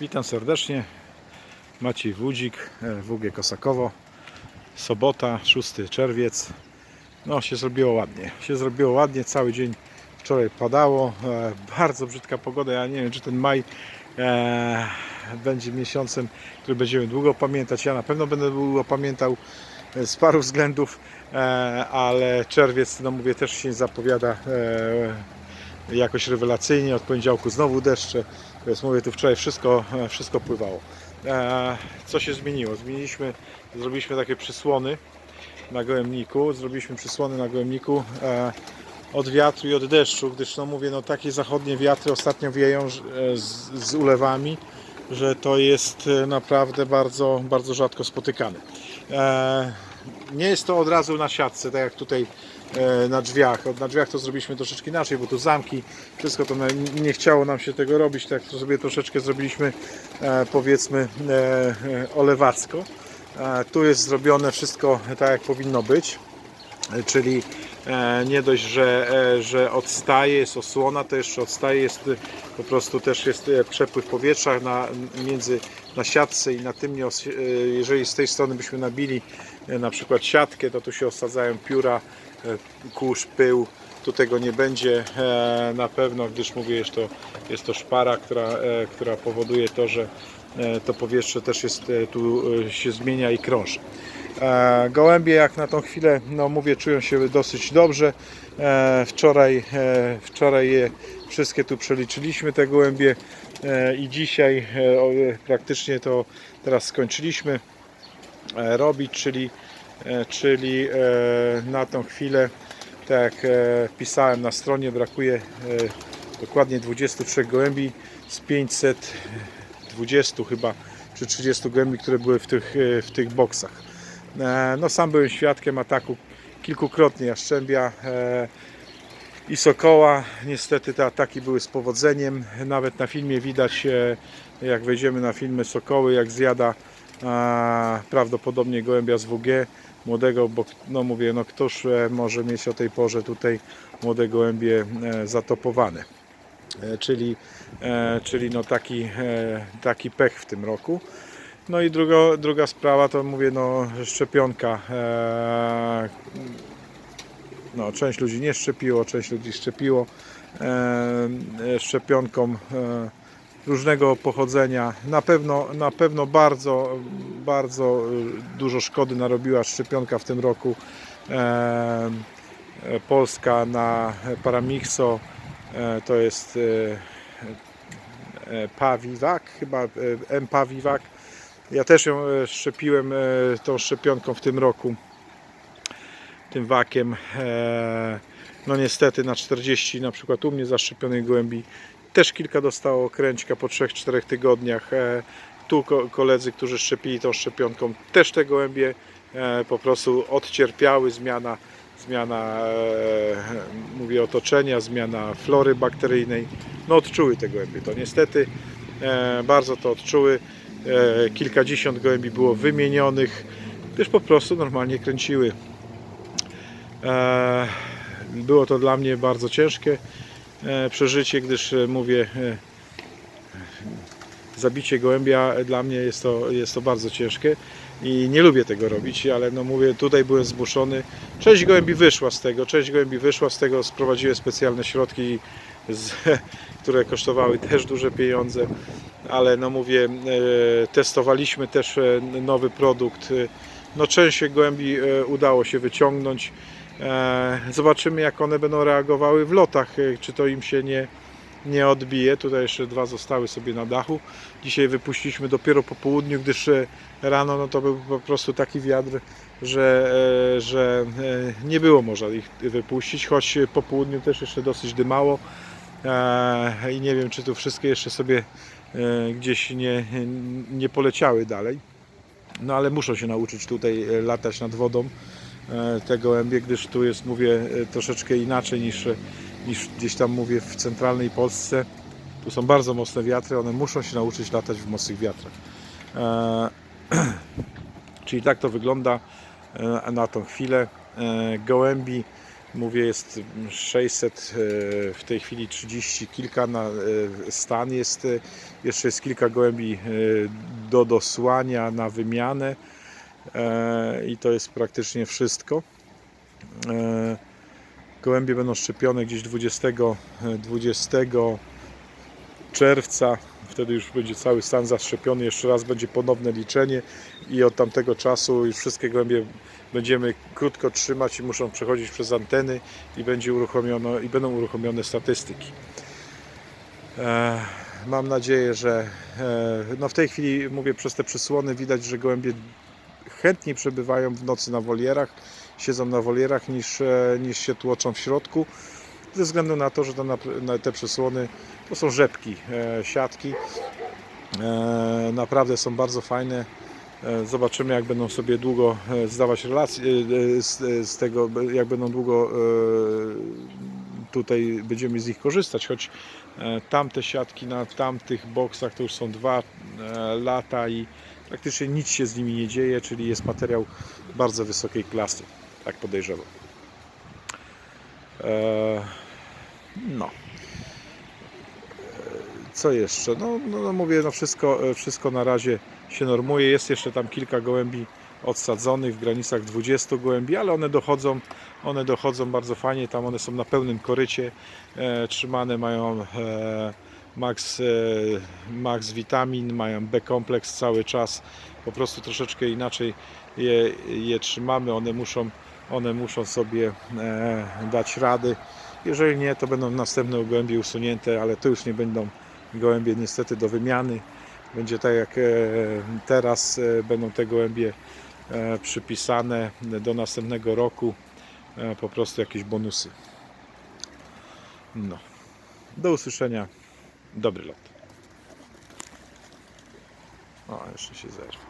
Witam serdecznie. Maciej Wódzik, e, WG Kosakowo. Sobota, 6 czerwiec. No się zrobiło ładnie. Się zrobiło ładnie, cały dzień wczoraj padało. E, bardzo brzydka pogoda. Ja nie wiem, czy ten maj e, będzie miesiącem, który będziemy długo pamiętać. Ja na pewno będę długo pamiętał e, z paru względów, ale czerwiec, no mówię, też się zapowiada jakoś rewelacyjnie. Od poniedziałku znowu deszcze. Więc mówię, tu wczoraj wszystko, e, wszystko pływało. E, co się zmieniło? Zmieniliśmy, zrobiliśmy takie przysłony na gołębniku. Zrobiliśmy przysłony na gołębniku e, od wiatru i od deszczu, gdyż no mówię, no takie zachodnie wiatry ostatnio wieją z, z ulewami, że to jest naprawdę bardzo, bardzo rzadko spotykane. Nie jest to od razu na siatce, tak jak tutaj e, na drzwiach. Na drzwiach to zrobiliśmy troszeczkę inaczej, bo tu zamki, wszystko to nie chciało nam się tego robić, tak to sobie troszeczkę zrobiliśmy e, powiedzmy e, olewacko. Tu jest zrobione wszystko tak jak powinno być, czyli nie dość, że, e, że odstaje, jest osłona, to jeszcze odstaje, jest e, po prostu też jest e, przepływ powietrza na, między na siatce i na tym, nie e, jeżeli z tej strony byśmy nabili e, na przykład siatkę, to tu się osadzają pióra, e, kurz, pył, tu tego nie będzie e, na pewno, gdyż mówię, jest to, jest to szpara, która, e, która powoduje to, że e, to powietrze też jest, e, tu e, się zmienia i krąży. E, Gołębie jak na tą chwilę, no mówię, czują się dosyć dobrze. E, Wczoraj, e, wczoraj je wszystkie tu przeliczyliśmy te gołębie i dzisiaj praktycznie to teraz skończyliśmy robić, czyli, czyli na tą chwilę, tak jak pisałem na stronie, brakuje dokładnie 23 gołębi z 520 chyba czy 30 gołębi, które były w tych, w tych boksach. E, No sam byłem świadkiem ataku kilkukrotnie Jaszczębia e, i Sokoła. Niestety te ataki były z powodzeniem. Nawet na filmie widać, e, jak wejdziemy na filmy Sokoły, jak zjada prawdopodobnie gołębia z WG młodego, bo no mówię, no któż może mieć o tej porze tutaj młode gołębie zatopowane. Czyli, czyli no taki, taki pech w tym roku. No i druga, druga sprawa to mówię, no szczepionka. E, no, część ludzi nie szczepiło, część ludzi szczepiło e, szczepionką e, różnego pochodzenia. Na pewno, na pewno bardzo, bardzo dużo szkody narobiła szczepionka w tym roku. Polska na Paramixo to jest Pavivac, chyba e, M-Pavivac. Ja też ją e, szczepiłem e, tą szczepionką w tym roku, tym wakiem. E, No niestety na 40 na przykład u mnie zaszczepionych gołębi też kilka dostało kręćka po 3-4 tygodniach. Tu ko- koledzy, którzy szczepili tą szczepionką, też te gołębie po prostu odcierpiały zmiana, zmiana mówię otoczenia, zmiana flory bakteryjnej. No odczuły te gołębie. To niestety bardzo to odczuły. E, kilkadziesiąt gołębi było wymienionych, gdyż po prostu normalnie kręciły. E, Było to dla mnie bardzo ciężkie e, przeżycie, gdyż mówię, zabicie gołębia dla mnie jest to, jest to bardzo ciężkie i nie lubię tego robić, ale no mówię, tutaj byłem zmuszony. Część gołębi wyszła z tego, część gołębi wyszła z tego, sprowadziłem specjalne środki, z, które kosztowały też duże pieniądze, ale no mówię, e, testowaliśmy też e, nowy produkt. No część gołębi e, udało się wyciągnąć. Zobaczymy jak one będą reagowały w lotach, czy to im się nie, nie odbije. Tutaj jeszcze dwa zostały sobie na dachu. Dzisiaj wypuściliśmy dopiero po południu, gdyż e, rano no to był po prostu taki wiatr, że, e, że e, nie było można ich wypuścić, choć po południu też jeszcze dosyć dymało. I nie wiem, czy tu wszystkie jeszcze sobie gdzieś nie, nie poleciały dalej. No ale muszą się nauczyć tutaj latać nad wodą e, te gołębie, gdyż tu jest, mówię, troszeczkę inaczej niż, niż gdzieś tam, mówię, w centralnej Polsce. Tu są bardzo mocne wiatry, one muszą się nauczyć latać w mocnych wiatrach. E, Czyli tak to wygląda e, na tą chwilę. E, Gołębi Mówię, jest 600, e, w tej chwili 30 kilka na stan jest. Jeszcze jest kilka gołębi do dosłania na wymianę i to jest praktycznie wszystko. E, Gołębie będą szczepione gdzieś 20, e, 20 czerwca. Wtedy już będzie cały stan zaszczepiony. Jeszcze raz będzie ponowne liczenie i od tamtego czasu już wszystkie gołębie będziemy krótko trzymać i muszą przechodzić przez anteny i będzie uruchomiono, i będą uruchomione statystyki. E, mam nadzieję, że e, no w tej chwili mówię przez te przysłony widać, że gołębie chętniej przebywają w nocy na wolierach, siedzą na wolierach niż, e, niż się tłoczą w środku. Ze względu na to, że to na, na te przysłony to są rzepki, e, siatki. E, naprawdę są bardzo fajne. E, Zobaczymy, jak będą sobie długo e, zdawać relacje e, e, z, z tego, jak będą długo e, tutaj będziemy z nich korzystać, choć e, tamte siatki na tamtych boksach to już są dwa e, lata i praktycznie nic się z nimi nie dzieje, czyli jest materiał bardzo wysokiej klasy, tak podejrzewam. E, No. Co jeszcze? No, no, no mówię, no wszystko, e, wszystko na razie się normuje. Jest jeszcze tam kilka gołębi odsadzonych w granicach 20 gołębi, ale one dochodzą, one dochodzą bardzo fajnie. Tam one są na pełnym korycie e, trzymane, mają e, max, e, max witamin, mają B kompleks cały czas. Po prostu troszeczkę inaczej je, je trzymamy. One muszą, one muszą sobie e, dać rady. Jeżeli nie, to będą następne gołębie usunięte, ale to już nie będą gołębie niestety do wymiany. Będzie tak jak e, teraz e, będą te gołębie przypisane do następnego roku. Po prostu jakieś bonusy. No. Do usłyszenia. Dobry lot. O, jeszcze się zerwał.